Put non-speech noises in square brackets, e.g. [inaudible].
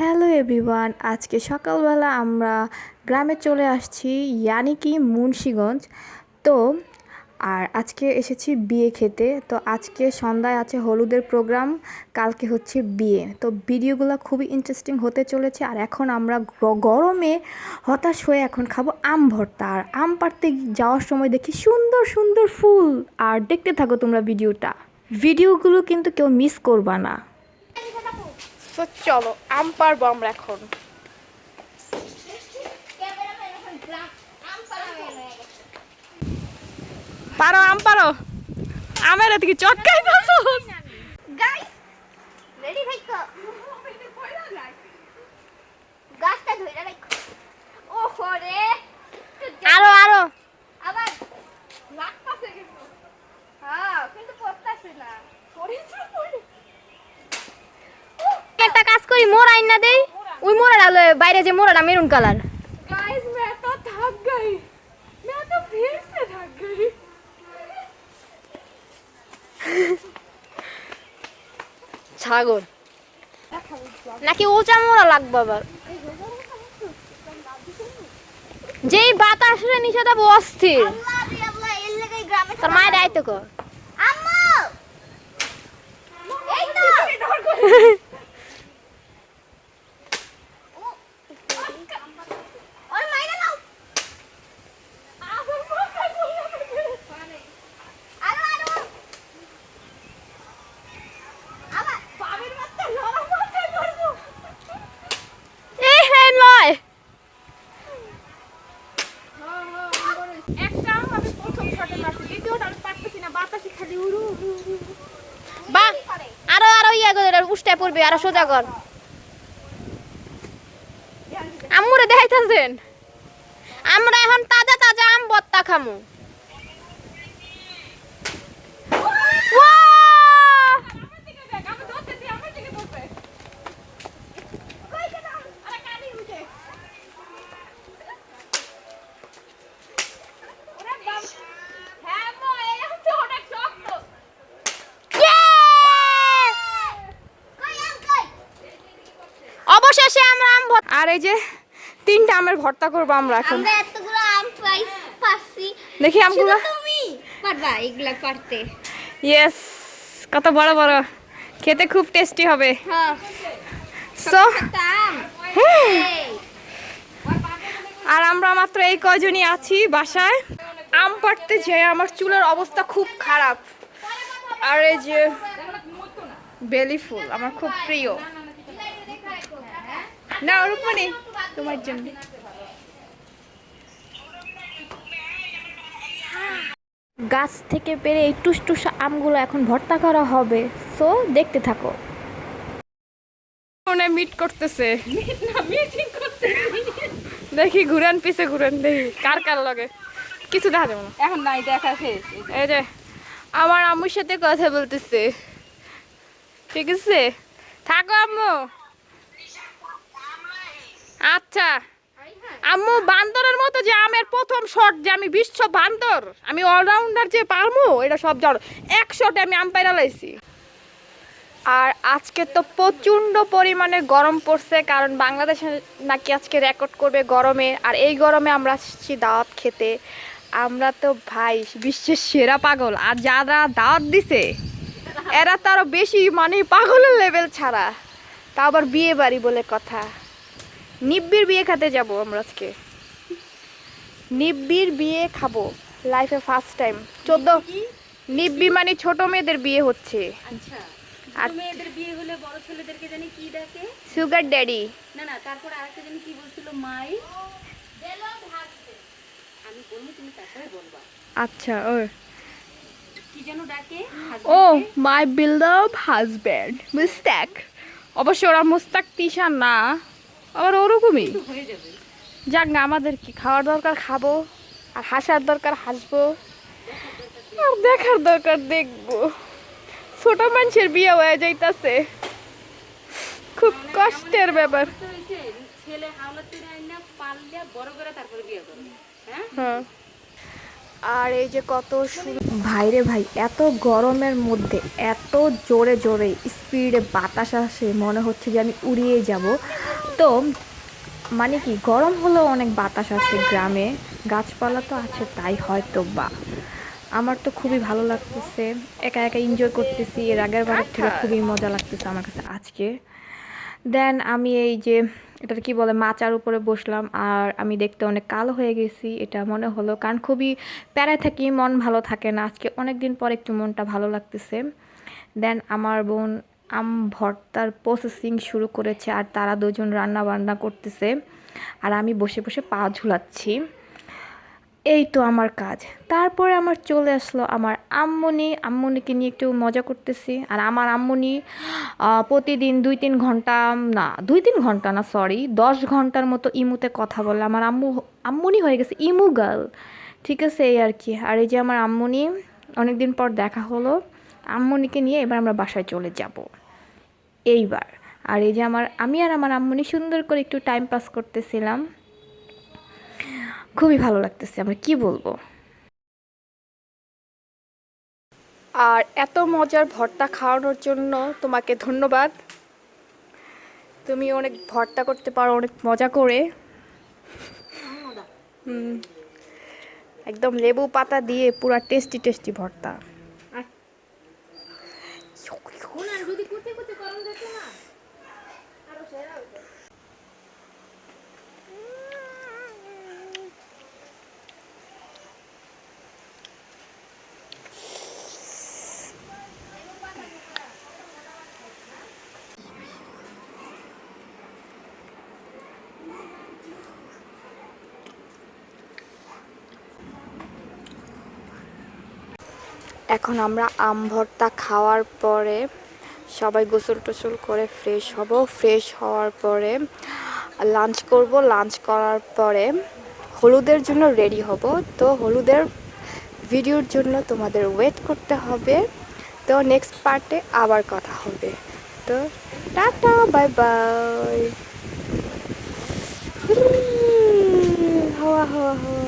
Hello everyone, আজকে সকালবেলা আমরা গ্রামে চলে আসছি ইয়ানি কি মুন্সীগঞ্জ। তো, আর আজকে এসেছি বিয়ে খেতে। তো আজকে সন্ধ্যায় আছে হলুদের প্রোগ্রাম, কালকে হচ্ছে বিয়ে। তো ভিডিওগুলো খুবই ইন্টারেস্টিং হতে চলেছে। আর এখন আমরা গরমে হতাশ হয়ে এখন খাব আম ভর্তা। আর আম পাড়তে যাওয়ার সময় দেখি সুন্দর সুন্দর ফুল। আর দেখতে থাকো তোমরা ভিডিওটা। ভিডিওগুলো কিন্তু কেউ মিস করবা না। তো চলো আম পারব আমরা এখন। পারো আম পারো। আমের এদিকে চটকাই দাও গাইস রেডি থাকো গাছটা ধরে রাখো ওহো রে আরও আরও আবার লাগতাছে কিন্তু হ্যাঁ কিন্তু পড়তাছে না পড়িছো পড়ি একটা কাজ করি মোড় আইন না দেই ওই মোড়াটা হলো বাইরে যে মোড়াটা মেরুন কালার गाइस मैं तो थक गई मैं तो फिर से थक गई ছাগল নাকি ওচা মোড়া লাগবে আবার যেই বাতাস রে নিচে যাবো অস্থির আল্লাহ রে আল্লাহ এর লাগাই গ্রামে তোর মায়ের দায়িত্ব কর আম্মু এই তো [laughs] একটা আমি প্রথম শটে মারছি দ্বিতীয়টা আমি পারতেছি না বাতাসে খালি উড়ু উড়ু উড়ু উড়ু। বা আরও আরও ইয়া উষ্টায় পড়বে আরও সোজা কর। আম্মুরে দেখাইতেছেন? আমরা এখন তাজা তাজা আম বত্তা খামু ওয়াও! আমার দিকে দেখ আমি ধরতেছি আমার দিকে ধরতে কই গেল আরে কালি উঠে ওরে বাপ হ্যাঁ মো এই আম তো অনেক শক্ত Yeah! কই আম কই অবশেষে আমরা আম ভর্তা আর এই যে তিনটা আমের ভর্তা করব আমরা এখন। আমরা এতগুলো আম পাইস দেখি আমগুলো। তুমি? পারবা এগুলা পারতে ইয়েস কত বড় বড়। খেতে খুব টেস্টি হবে। হ্যাঁ। সো আর আমরা মাত্র এই কয়জনই আছি বাসায়। আম পাড়তে যেয়ে আমার চুলের অবস্থা খুব খারাপ। আর এই যে বেলি ফুল আমার খুব প্রিয়। না রূপমণি তোমার জন্য। গাছ থেকে পেরে এই টুসটুস আমগুলো এখন ভর্তা করা হবে। সো দেখতে থাকো। মনে মিট করতেছে। দেখি ঘুরান পিছে ঘুরান দেখি কার কার লাগে। কিছু দেখা যাবে না। এখন নাই দেখা শেষ। এই যে আমার আম্মুর সাথে কথা বলতেছে। ঠিক আছে? থাকো আম্মু। আচ্ছা। আম্মু, বান্দরের মতো যে আমের প্রথম শট যে আমি বিশ্ব বান্দর, আমি অলরাউন্ডার যে পারমু, এটা সব জড়। এক শটে আমি আম পাইরা লাইছি। আর আজকে তো প্রচণ্ড পরিমাণে গরম পড়ছে, কারণ বাংলাদেশে নাকি আজকে রেকর্ড করবে গরমে, আর এই গরমে আমরা আসছি দাওয়াত খেতে। আমরা তো ভাই বিশ্বের সেরা পাগল, আর যারা দাওয়াত দিছে, এরা তো আরও বেশি মানে পাগলের লেভেল ছাড়া। তা আবার বিয়ে বাড়ি বলে কথা। নিব্বির বিয়ে খেতে যাব আমরা আজকে। নিব্বির বিয়ে খাব লাইফে ফার্স্ট টাইম চোদ্দ নিব্বি? মানে ছোট মেয়েদের বিয়ে হচ্ছে। আচ্ছা আর মেয়েদের বিয়ে হলে বড় ছেলেদেরকে জানি কি ডাকে? সুগার ড্যাডি না না তারপর আরেকটা জানি কি বলছিল মাই? আমি বলব তুমি তারপরে বলবা। আচ্ছা ও কি যেন ডাকে? ও মাই বিল্ডার হাজব্যান্ড মিস্টেক অবশ্য ওরা মুস্তাক তিশা না। আবার ওরকমই। যাক না আমাদের কি খাওয়ার দরকার? খাব। আর হাসার দরকার হাসবো। আর দেখার দরকার দেখব। ছোট মানুষের বিয়ে হয়ে যাইতাছে। খুব কষ্টের ব্যাপার। তো ছেলে হাওলাতে না পারলে বড় করে তারপরে বিয়ে করবে। হ্যাঁ? হ্যাঁ। আর এই যে কত ভাইরে ভাই এত গরমের মধ্যে এত জোরে জোরে স্পিডে বাতাস আসে মনে হচ্ছে যে আমি উড়িয়ে যাব। তো মানে কি গরম হলেও অনেক বাতাস আছে গ্রামে গাছপালা তো আছে তাই হয়তো বা। আমার তো খুবই ভালো লাগতেছে একা একা এনজয় করতেছি এর আগের বারের থেকে খুবই মজা লাগতেছে আমার কাছে আজকে। দেন আমি এই যে এটার কি বলে, মাচার উপরে বসলাম আর আমি দেখতে অনেক কালো হয়ে গেছি, এটা মনে হলো। কারণ খুবই প্যারায় থাকি, মন ভালো থাকে না। আজকে অনেক দিন পর একটু মনটা ভালো লাগতেছে। দেন আমার বোন আম ভর্তার প্রসেসিং শুরু করেছে আর তারা দুজন রান্না বান্না করতেছে। আর আমি বসে বসে পা ঝুলাচ্ছি। এই তো আমার কাজ। তারপরে আমার চলে আসলো আমার আম্মুনি। আম্মুনিকে নিয়ে একটু মজা করতেছি। আর আমার আম্মুনি প্রতিদিন দুই তিন ঘণ্টা, না, দুই তিন ঘণ্টা না সরি দশ ঘণ্টার মতো ইমুতে কথা বলে। আমার আম্মু, আম্মুনি হয়ে গেছে ইমু গার্ল। ঠিক আছে, এই আর কি। আর এই যে আমার আম্মুনি, অনেকদিন পর দেখা হলো। আম্মুনিকে নিয়ে এবার আমরা বাসায় চলে যাব। এইবার। আর এই যে আমার, আমি আর আমার আম্মুনি সুন্দর করে একটু টাইম পাস করতেছিলাম। খুবই ভালো লাগতেছে আমরা কি বলব? আর এত মজার ভর্তা খাওয়ানোর জন্য তোমাকে ধন্যবাদ। তুমি অনেক ভর্তা করতে পারো অনেক মজা করে। হুম একদম লেবু পাতা দিয়ে পুরা টেস্টি টেস্টি ভর্তা। এখন আমরা আম ভর্তা খাওয়ার পরে সবাই গোসল টোসল করে ফ্রেশ হব। ফ্রেশ হওয়ার পরে লাঞ্চ করব। লাঞ্চ করার পরে হলুদের জন্য রেডি হব। তো হলুদের ভিডিওর জন্য তোমাদের ওয়েট করতে হবে। তো নেক্সট পার্টে আবার কথা হবে। তো টাটা বাই বাই হাওয়া, হওয়া, হাওয়া।